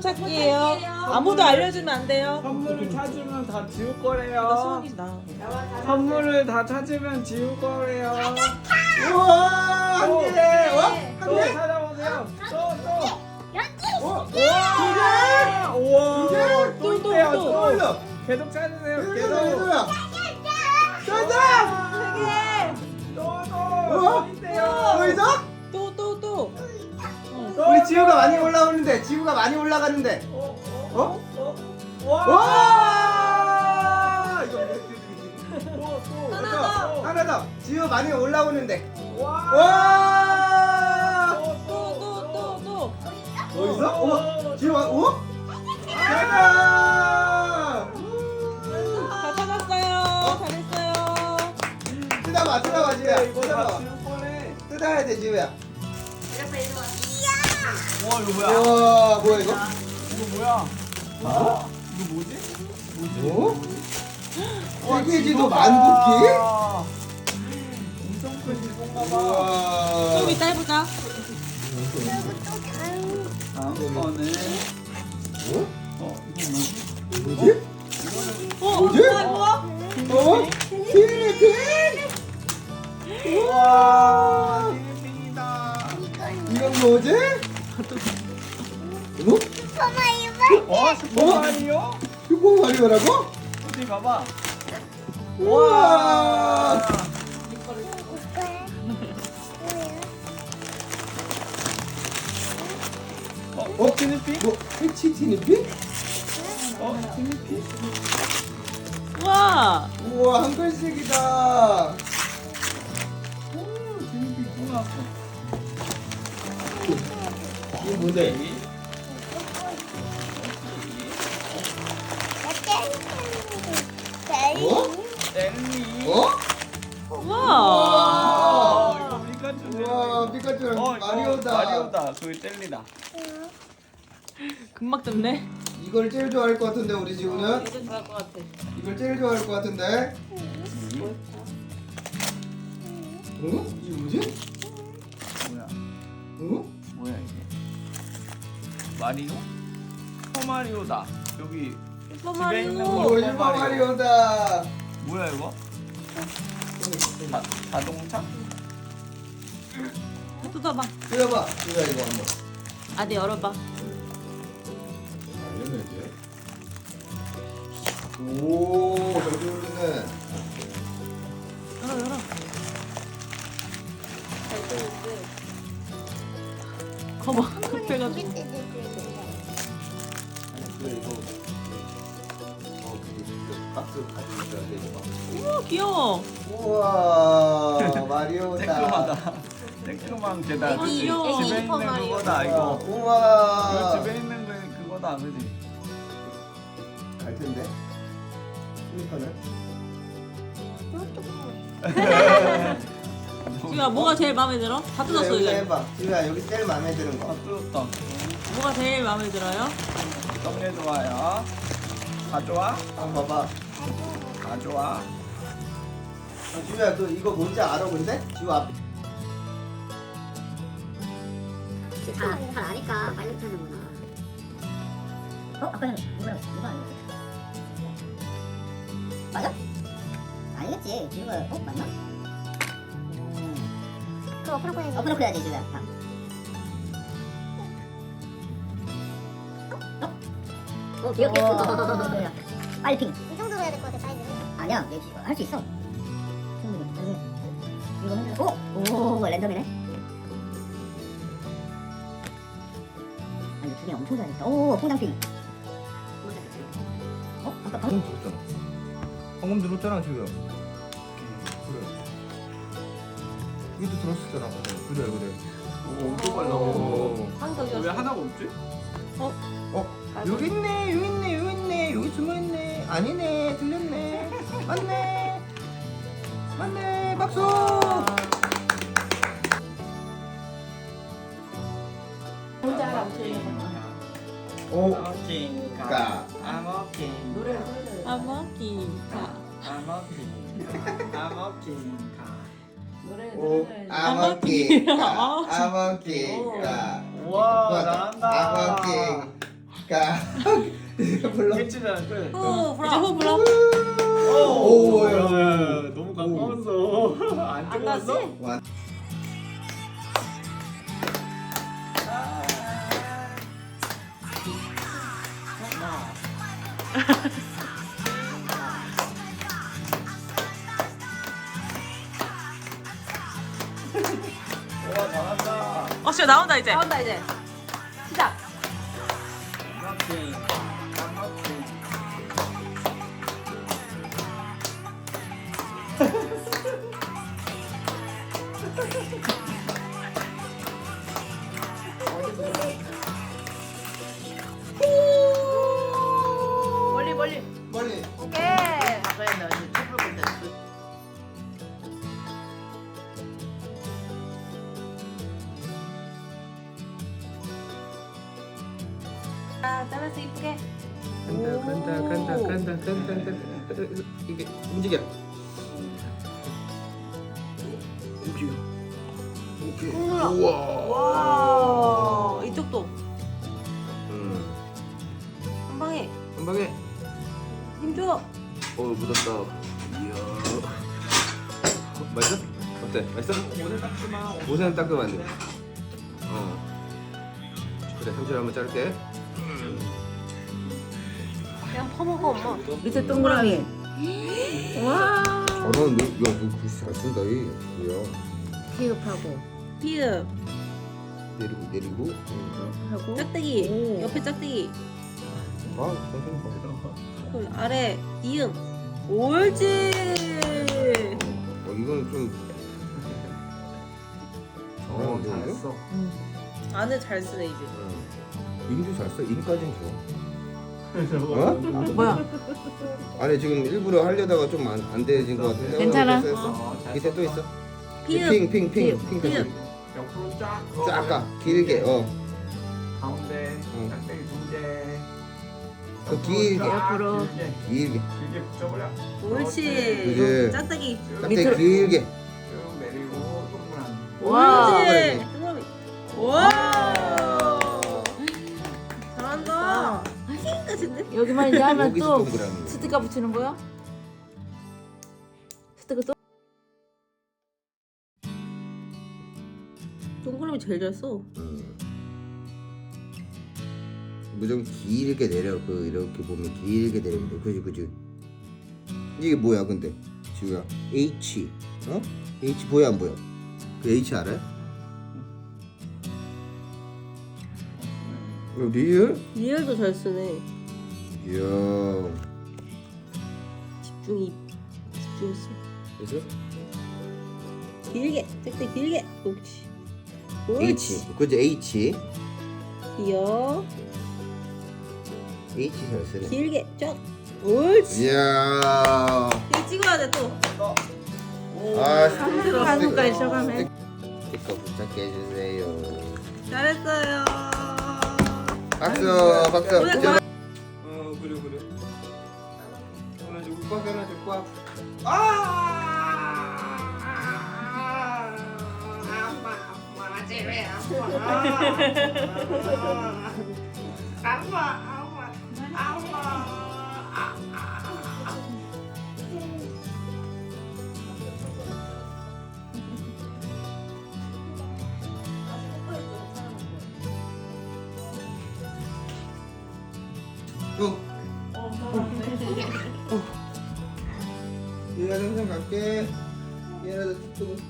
보물 찾기예요. 아무도 알려주면 안 돼요. 선물을 찾으면 다 지울 나 거래요. 소원이다. 선물을 다 찾으면 지울 거래요. 우와 한 개. 어? 한 또 개? 찾아보세요. 또 또. 어? 우와! 우와! 두또 또, 있대요. 또, 또. 또. 계속 찾으세요. 얘들아 계속. 얘들아. 짜잔. 또 우와. 또. 또 있대요. 또 있어? 우리 지우가 많이 올라오는데 지우가 많이 올라가는데. 어? 어? 어? 와! 와! 이거 또 또. 하나 더. 하나 더. 지우 많이 올라오는데. 와! 와! 또, 또, 또, 또, 또. 뭐 있어? 어? 지우 와? 어? 짜잔! 다 찾았어요. 잘했어요. 뜯어봐, 뜯어봐, 지우야. 다 뜯어봐. 뜯어야 돼, 지우야. 와이 거 뭐야? 우와, 뭐야 이거? 이거 뭐야? 아, 이거 뭐지? 어? 와, 세계지도. 만두기? 엄청 큰 지도인가 봐. 우와. 좀 이따 해보자. 다음 거는 어? 어 이거 뭐지? 뭐지? 어, 뭐지? 뭐야, 뭐야? 어? 필리핀? 와 필리핀이다. 이건 뭐지? 어? 어 슈퍼마리오? 슈퍼 마리오라고? 어디 봐봐. 우와. 어, 어? 필리핀? 뭐, 해치 티니피? 어? 와. 우와, 한 글씩이다. 오 필리핀 또 나왔어. 이게 뭔데? 어? 젤리. 어? 와. 아, 이거 피카츄 젤리. 우와, 피카츄랑 어, 이거 마리오다. 마리오다. 그 젤리다. 금방 뜯네. 이걸 제일 좋아할 것 같은데, 우리 지우는? 이거 좋아할 것 같아. 이걸 제일 좋아할 것 같은데? 어? 이게 뭐지? 뭐야? 어? 마리오? 슈퍼마리오다. 여기 집에 있는 거. 슈퍼마리오. 오, 슈퍼마리오다. 뭐야 이거? 자, 자동차? 뜯어봐. 뜯어봐. 뜯어 이거 한번. 아네 열어봐. 오, 저기 오르네. 열어 귀여워. 우와, 마리오다. 쬐끄마다. 쬐끄만 계단. 애기? 귀여워. 집에 애기 있는 슈퍼 마리오. 그거다 이거. 이거 우와. 집에 있는 거 그거다 그지? 갈 텐데. 스니커는? 지우야 뭐가 제일 마음에 들어? 다 뜯었어 여기 이제. 해봐. 지우야 여기 제일 마음에 드는 거. 아 뜯었다. 뭐가 제일 마음에 들어요? 어떤 게 좋아요? 다 좋아? 한번 봐봐. 다 좋아? 아, 지우야 그 이거 뭔지 알아 근데? 지우 앞. 다, 잘 아니까 빨리 타는구나. 어? 아까는 이거랑 이거 아니었어? 맞아? 아니겠지. 이거 어? 맞나? 음. 그거 엎어놓고 해야지. 엎어놓고 해야지 이거야. 다. 어? 어? 귀엽게. 어, 빨리 핑. 이 정도로 해야 될 것 같아, 사이즈는. 아니야. 할 수 있어. 이거. 오! 오! 랜덤이네. 아 이거 두 개 엄청 잘했다. 오! 통장핑. 어? 아까 방금 들었잖아. 방금 들었잖아 지우야. 그래. 이것도 들었었잖아. 그래 그래. 오 엄청 빨라. 오. 왜 하나가 없지? 어? 여기 있네 여기 있네 여기 있네 여기 숨어 있네 아니네 오 아머킹가 아머킹 노래 아마기가 아머킹 아머킹가 오 아마킹. 아마킹 아마킹 우와 아마킹 잘한다 가. 불러. 끝이잖아 끝. 후 불어. 후 불어. 오, 야, 야. 야, 너무 가까웠어. 안안 뜨거웠어? 갔지? 완. 어, 진짜 나온다 이제. 나온다 이제. 아, 잘라서 이쁘게. 간다 간다 간다 간다 간다 간다. 이게 움직여. 움직여. 움직여. 우와. 와. 이쪽도 음. 한 방에 한 방에. 힘 줘. 어 묻었다. 이야. 맛있어? 어때? 맛있어? 안 돼. 어. 그래 삼촌 한번 자를게. 퍼먹어 엄마. 밑에 동그라미 와 어, 너, 야, 너 글씨 잘 쓴다, 이. 뭐야. 피읍하고 피읍. 내리고, 내리고. 응. 하고 짝대기. 오. 옆에 짝대기. 아, 가. 그 아래 이응. 옳지. 어, 이건 좀. 어? 잘했어. 안을 잘 쓰네 이제. 응. 인도 잘 써. 인까지는 좋아. 어? 뭐야 아니, 지금 일부러 하려다가 좀 안, 안 돼진 것 같은데. 괜찮아. 어, 됐어, 됐어. 어, 잘 밑에 또 있어. 피읍. 핑, 핑, 핑. 핑 피읍. 다시. 옆으로 쫙. 쫙 가. 길게, 어. 가운데 응. 짝대기 두 개. 더 길게. 쫙 옆으로. 길게 길게. 길게 붙여버려. 옳지. 그지. 짝대기. 밑으로. 길게. 쭉 내리고 동그란. 와. 옳지. 동그라미. 와. 킹까지인데? 여기만 이제 하면 여기서 또 동그라미. 스티커 붙이는 거야? 스티커 또? 동그라미 제일 잘 써. 음. 무조건 길게 내려 그 이렇게 보면 길게 내리는데 그지 그지 이게 뭐야 근데 지우야 H 어 H 보여 안 보여 그 H 알아요? 어, 리얼 리얼도 잘 쓰네. 이야 집중이 집중했어. 그래서 길게. 짝대 길게. 옳지. H 옳지. 그지 H 귀여. H 잘 쓰네 길게. 쫙. 옳지. 이야 이거 찍어야 돼 또. 아 삼촌 가슴까지 쳐가네 스티커 붙잡게 해주세요 잘했어요. 박수 박수 많- 어 아빠 아빠 아빠. 어. 얘가 항상 갈게. 얘라도 툭툭.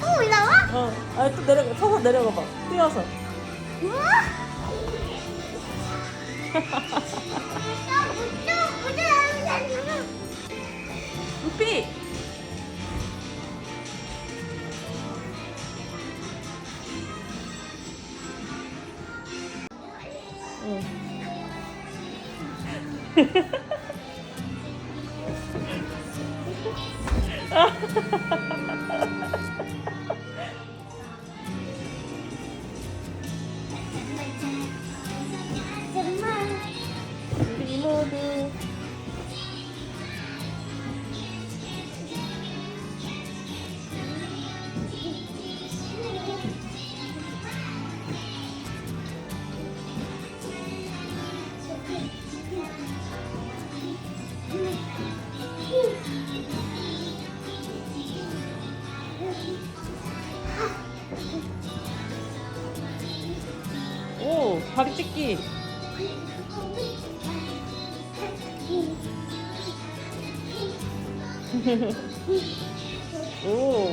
또 올라와? 어, 아니 또 내려가, 서서 내려가 봐. 뛰어서. 루피! 응. Ha ha ha! 다리 찢기. 오.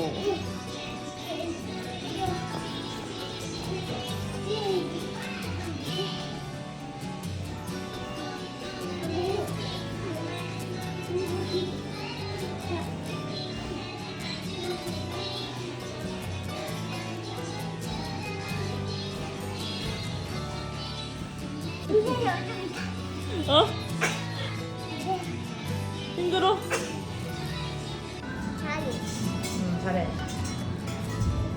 힘들어? 응, 잘해.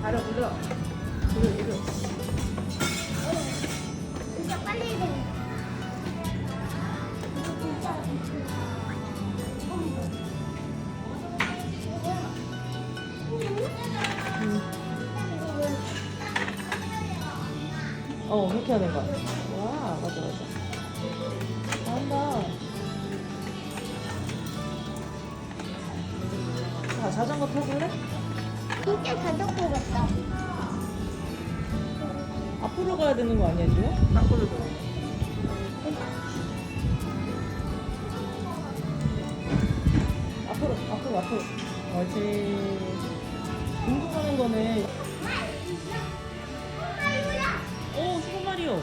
잘해, 올려. 올려, 올려. 진짜 빨리 돼. 어, 그렇게 하는 거 앞으로. 옳지. 궁금하는 거는. 오, 슈퍼마리오.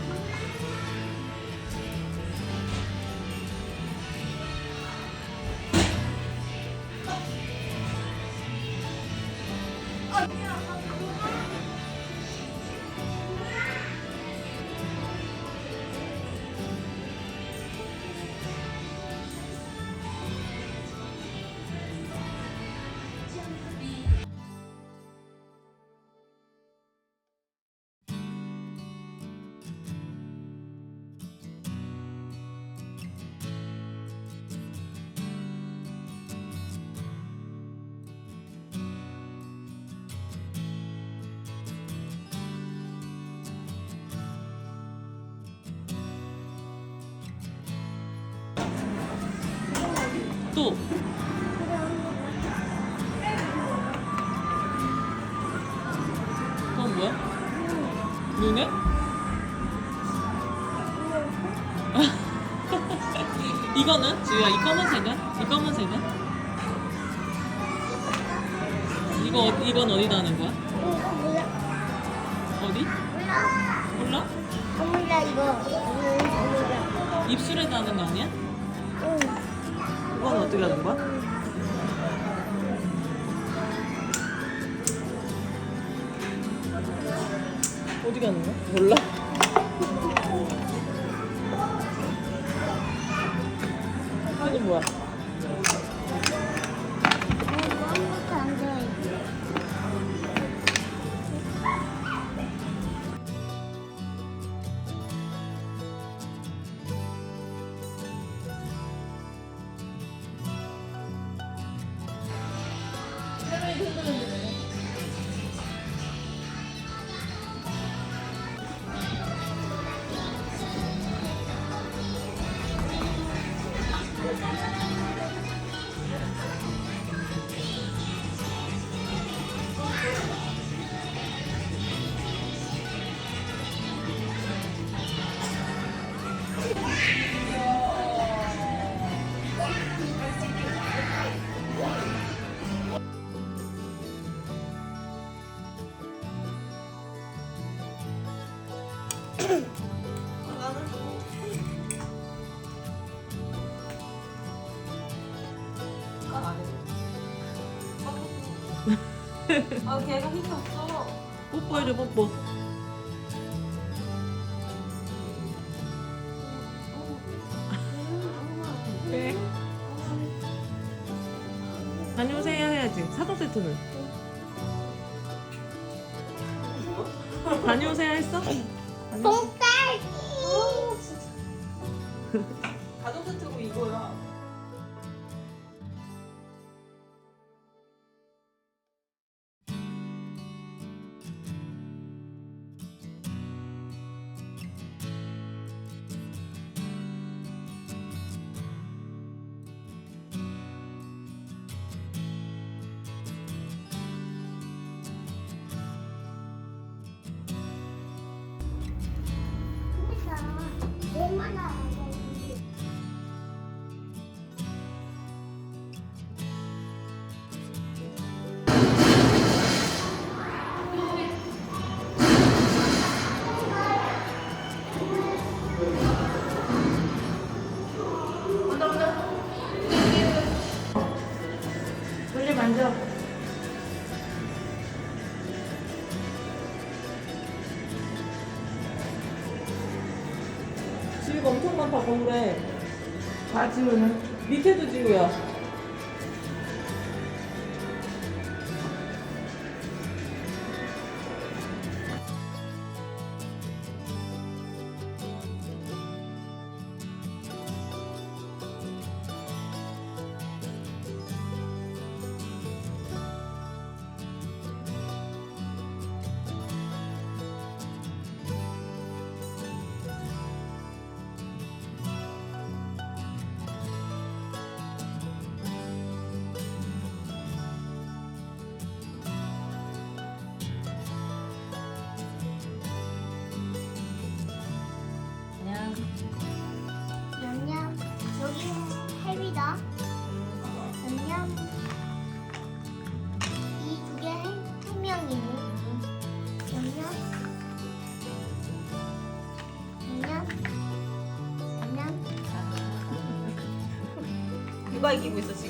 또. 그건 뭐야? 눈에? 이거는? 지우야, 이 검은색은? 이 검은색은? 이거, 어- 이건 어디다 하는 거야? 이거 몰라. 어디? 몰라. 몰라? 아, 몰라 이거. 이거 몰라. 입술에다 하는 거 아니야? 응. 이건 어떻게 하는 거야? 어디 가는 거야? 몰라. 아 걔가 힘이 없어. 뽀뽀해줘 뽀뽀. 그래. 다녀오세요 해야지. 사동 세트는. 다 지우는. 밑에도 지우야. 냠냠 여기 햄이다. 냠냠 이두 개 햄명이네 냠냠 냠냠 냠냠 누가 이기고 있어 지금?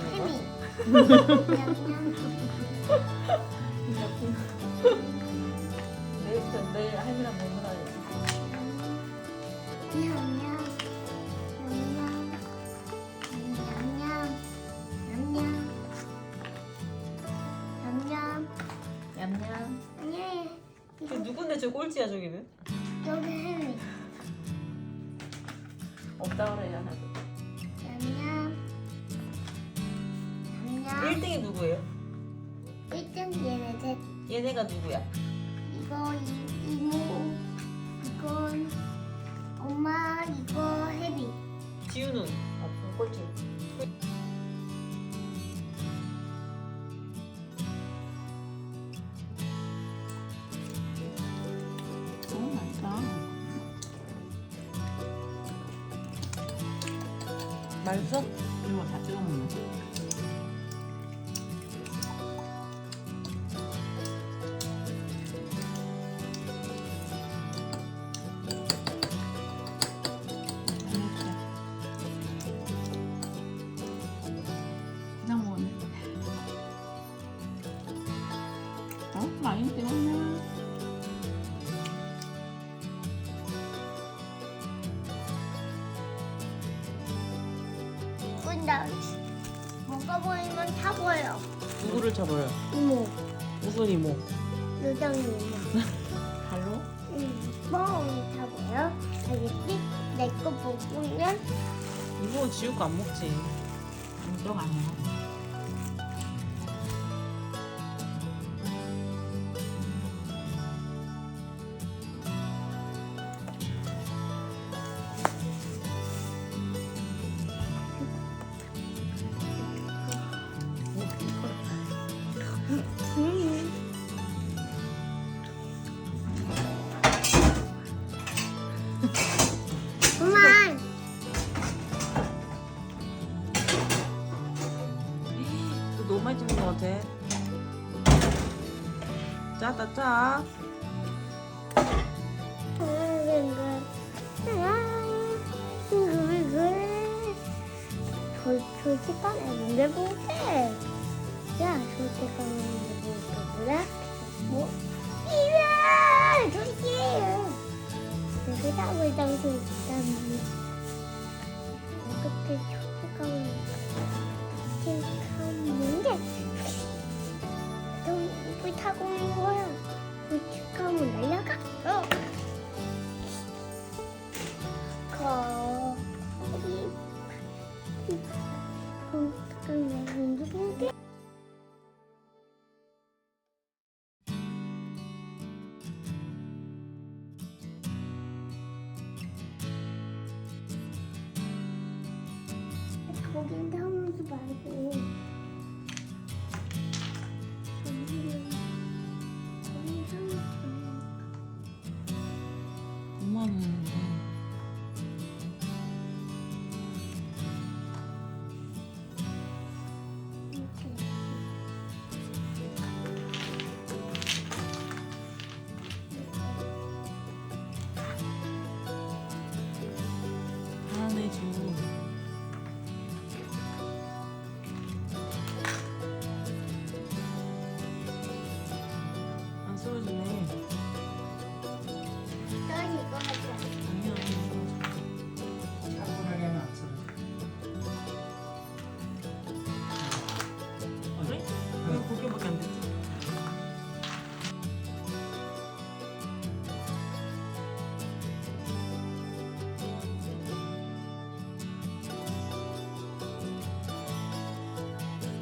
하나도 안 주는 거야? 햄이 냠냠 내일 내일 할미랑 먹으라 해. 냠냠 냠냠 냠냠 얌얌. 아니 저 누군데 저 꼴찌야 저기는? 여기 햄이 없다 그래 하 얘네가 누구야? 이거 이, 이모 이건 엄마 이거 햄이 지우는 아 꼴찌. 맛있어? 근데 먹어보면 타보여 누구를 잡아요? 이모 무슨 이모? 요정 이모 발로? 응, 뻥 타보여 알겠지? 내 거 먹으면 이모 지우 거안 먹지. 안쪽 아니야. 것 같아. 짜다 짜. 시간에 못 해볼게. 야, 저 시간에 못 해볼게. 뭐? 이래! 답을 담고 있다니. 그때